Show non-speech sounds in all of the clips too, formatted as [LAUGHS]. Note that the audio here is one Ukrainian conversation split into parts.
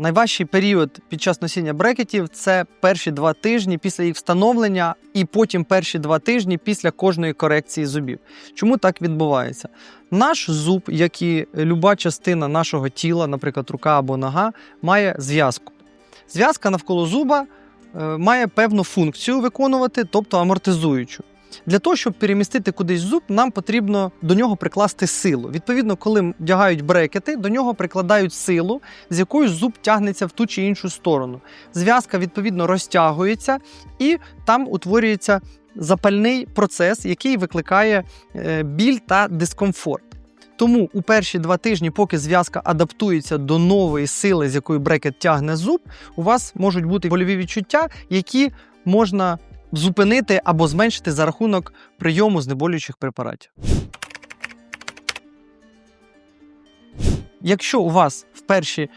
Найважчий період під час носіння брекетів це перші два тижні після їх встановлення, і потім перші два тижні після кожної корекції зубів. Чому так відбувається? Наш зуб, як і люба частина нашого тіла, наприклад, рука або нога, має зв'язку. Зв'язка навколо зуба е, має певну функцію виконувати, тобто амортизуючу. Для того, щоб перемістити кудись зуб, нам потрібно до нього прикласти силу. Відповідно, коли вдягають брекети, до нього прикладають силу, з якою зуб тягнеться в ту чи іншу сторону. Зв'язка, відповідно, розтягується, і там утворюється запальний процес, який викликає е, біль та дискомфорт. Тому у перші два тижні, поки зв'язка адаптується до нової сили, з якою брекет тягне зуб, у вас можуть бути больові відчуття, які можна зупинити або зменшити за рахунок прийому знеболюючих препаратів. Якщо у вас в перші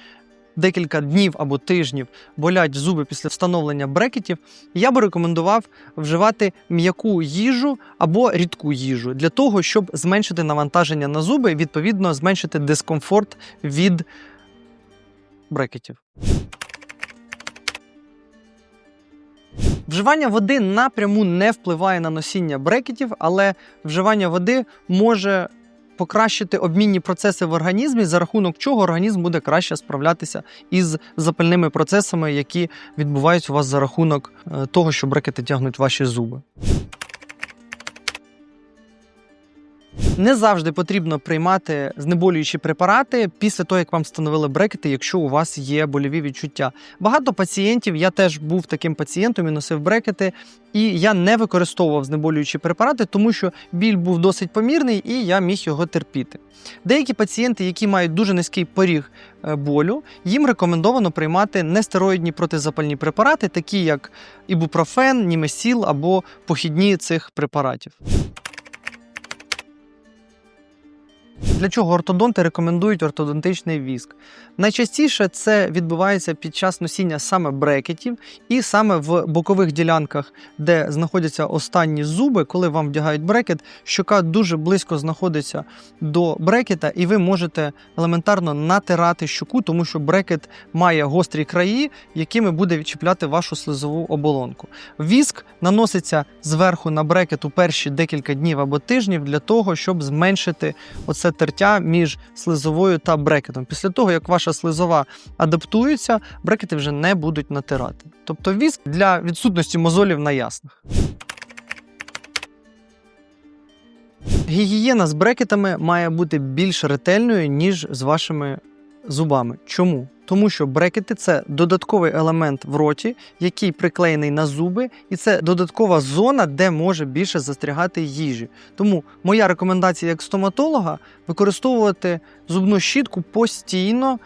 декілька днів або тижнів болять зуби після встановлення брекетів, я би рекомендував вживати м'яку їжу або рідку їжу для того, щоб зменшити навантаження на зуби і відповідно зменшити дискомфорт від брекетів. Вживання води напряму не впливає на носіння брекетів, але вживання води може покращити обмінні процеси в організмі, за рахунок чого організм буде краще справлятися із запальними процесами, які відбуваються у вас за рахунок е, того, що брекети тягнуть ваші зуби. Не завжди потрібно приймати знеболюючі препарати після того, як вам встановили брекети, якщо у вас є больові відчуття. Багато пацієнтів, я теж був таким пацієнтом і носив брекети, і я не використовував знеболюючі препарати, тому що біль був досить помірний і я міг його терпіти. Деякі пацієнти, які мають дуже низький поріг е, болю, їм рекомендовано приймати нестероїдні протизапальні препарати, такі як ібупрофен, німесіл або похідні цих препаратів. Для чого ортодонти рекомендують ортодонтичний віск? Найчастіше це відбувається під час носіння саме брекетів, і саме в бокових ділянках, де знаходяться останні зуби, коли вам вдягають брекет, щока дуже близько знаходиться до брекета, і ви можете елементарно натирати щоку, тому що брекет має гострі краї, якими буде відчіпляти вашу слизову оболонку. Віск наноситься зверху на брекет у перші декілька днів або тижнів для того, щоб зменшити оце тертя між слизовою та брекетом. Після того, як ваша слизова адаптується, брекети вже не будуть натирати. Тобто віск для відсутності мозолів на яснах. Гігієна з брекетами має бути більш ретельною, ніж з вашими зубами. Чому? Тому що брекети це додатковий елемент в роті, який приклеєний на зуби, і це додаткова зона, де може більше застрягати їжі. Тому моя рекомендація як стоматолога використовувати зубну щітку постійно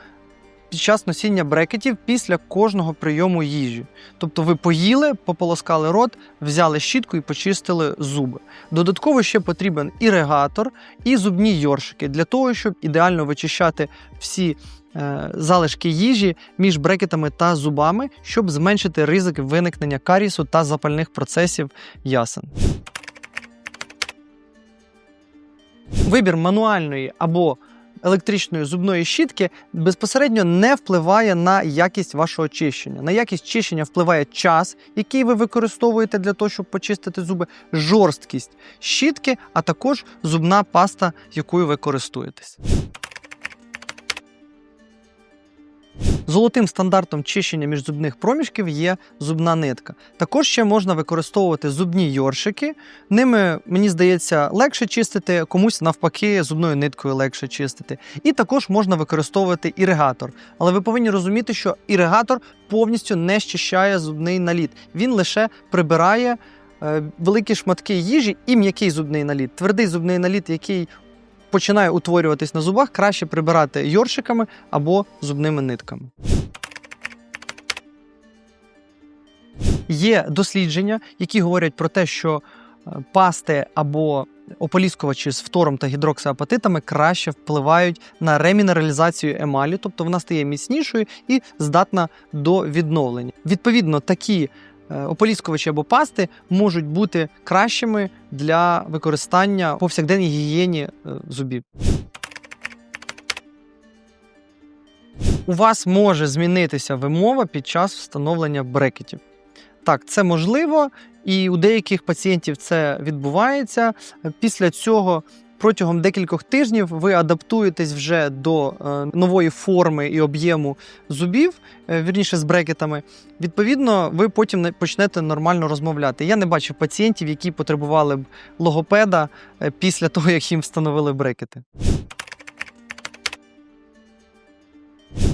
під час носіння брекетів після кожного прийому їжі. Тобто ви поїли, пополоскали рот, взяли щітку і почистили зуби. Додатково ще потрібен іригатор і зубні йоршики для того, щоб ідеально вичищати всі е, залишки їжі між брекетами та зубами, щоб зменшити ризик виникнення карісу та запальних процесів ясен. Вибір мануальної або електричної зубної щітки безпосередньо не впливає на якість вашого чищення. На якість чищення впливає час, який ви використовуєте для того, щоб почистити зуби, жорсткість щітки, а також зубна паста, якою ви користуєтесь. Золотим стандартом чищення міжзубних проміжків є зубна нитка. Також ще можна використовувати зубні йоршики. Ними, мені здається, легше чистити, комусь навпаки, зубною ниткою легше чистити. І також можна використовувати іригатор. Але ви повинні розуміти, що іригатор повністю не щищає зубний наліт. Він лише прибирає. е, Великі шматки їжі і м'який зубний наліт. Твердий зубний наліт, який починає утворюватись на зубах, краще прибирати йоршиками або зубними нитками. Є дослідження, які говорять про те, що е, пасти або ополіскувачі з фтором та гідроксиапатитами краще впливають на ремінералізацію емалі, тобто вона стає міцнішою і здатна до відновлення. Відповідно, такі ополіскувачі або пасти можуть бути кращими для використання повсякденній гігієні е, зубів. у вас може змінитися вимова під час встановлення брекетів. Так, це можливо, і у деяких пацієнтів це відбувається. Після цього протягом декількох тижнів ви адаптуєтесь вже до е, нової форми і об'єму зубів, е, вірніше з брекетами. Відповідно, ви потім не- почнете нормально розмовляти. Я не бачив пацієнтів, які потребували б логопеда е, після [LAUGHS] того, як їм встановили брекети.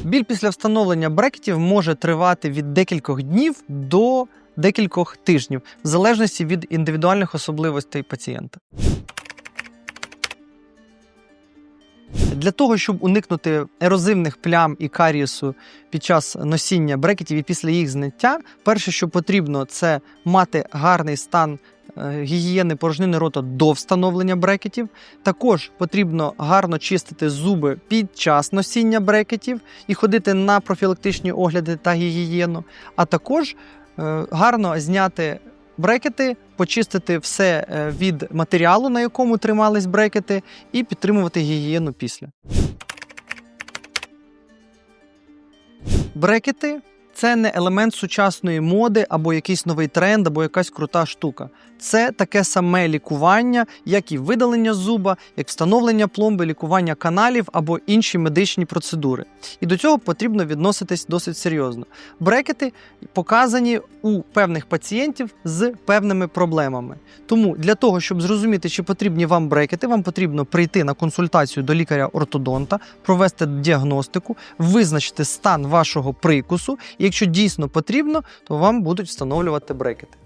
Біль після встановлення брекетів може тривати від декількох днів до декількох тижнів, в залежності від індивідуальних особливостей пацієнта. Для того, щоб уникнути ерозивних плям і карієсу під час носіння брекетів і після їх зняття, перше, що потрібно, це мати гарний стан е, гігієни порожнини рота до встановлення брекетів. Також потрібно гарно чистити зуби під час носіння брекетів і ходити на профілактичні огляди та гігієну, а також е, гарно зняти брекети, почистити все е, від матеріалу, на якому тримались брекети, і підтримувати гігієну після. Брекети це не елемент сучасної моди або якийсь новий тренд, або якась крута штука. Це таке саме лікування, як і видалення зуба, як встановлення пломби, лікування каналів або інші медичні процедури. І до цього потрібно відноситись досить серйозно. Брекети показані у певних пацієнтів з певними проблемами. Тому для того, щоб зрозуміти, чи потрібні вам брекети, вам потрібно прийти на консультацію до лікаря-ортодонта, провести діагностику, визначити стан вашого прикусу. Якщо дійсно потрібно, то вам будуть встановлювати брекети.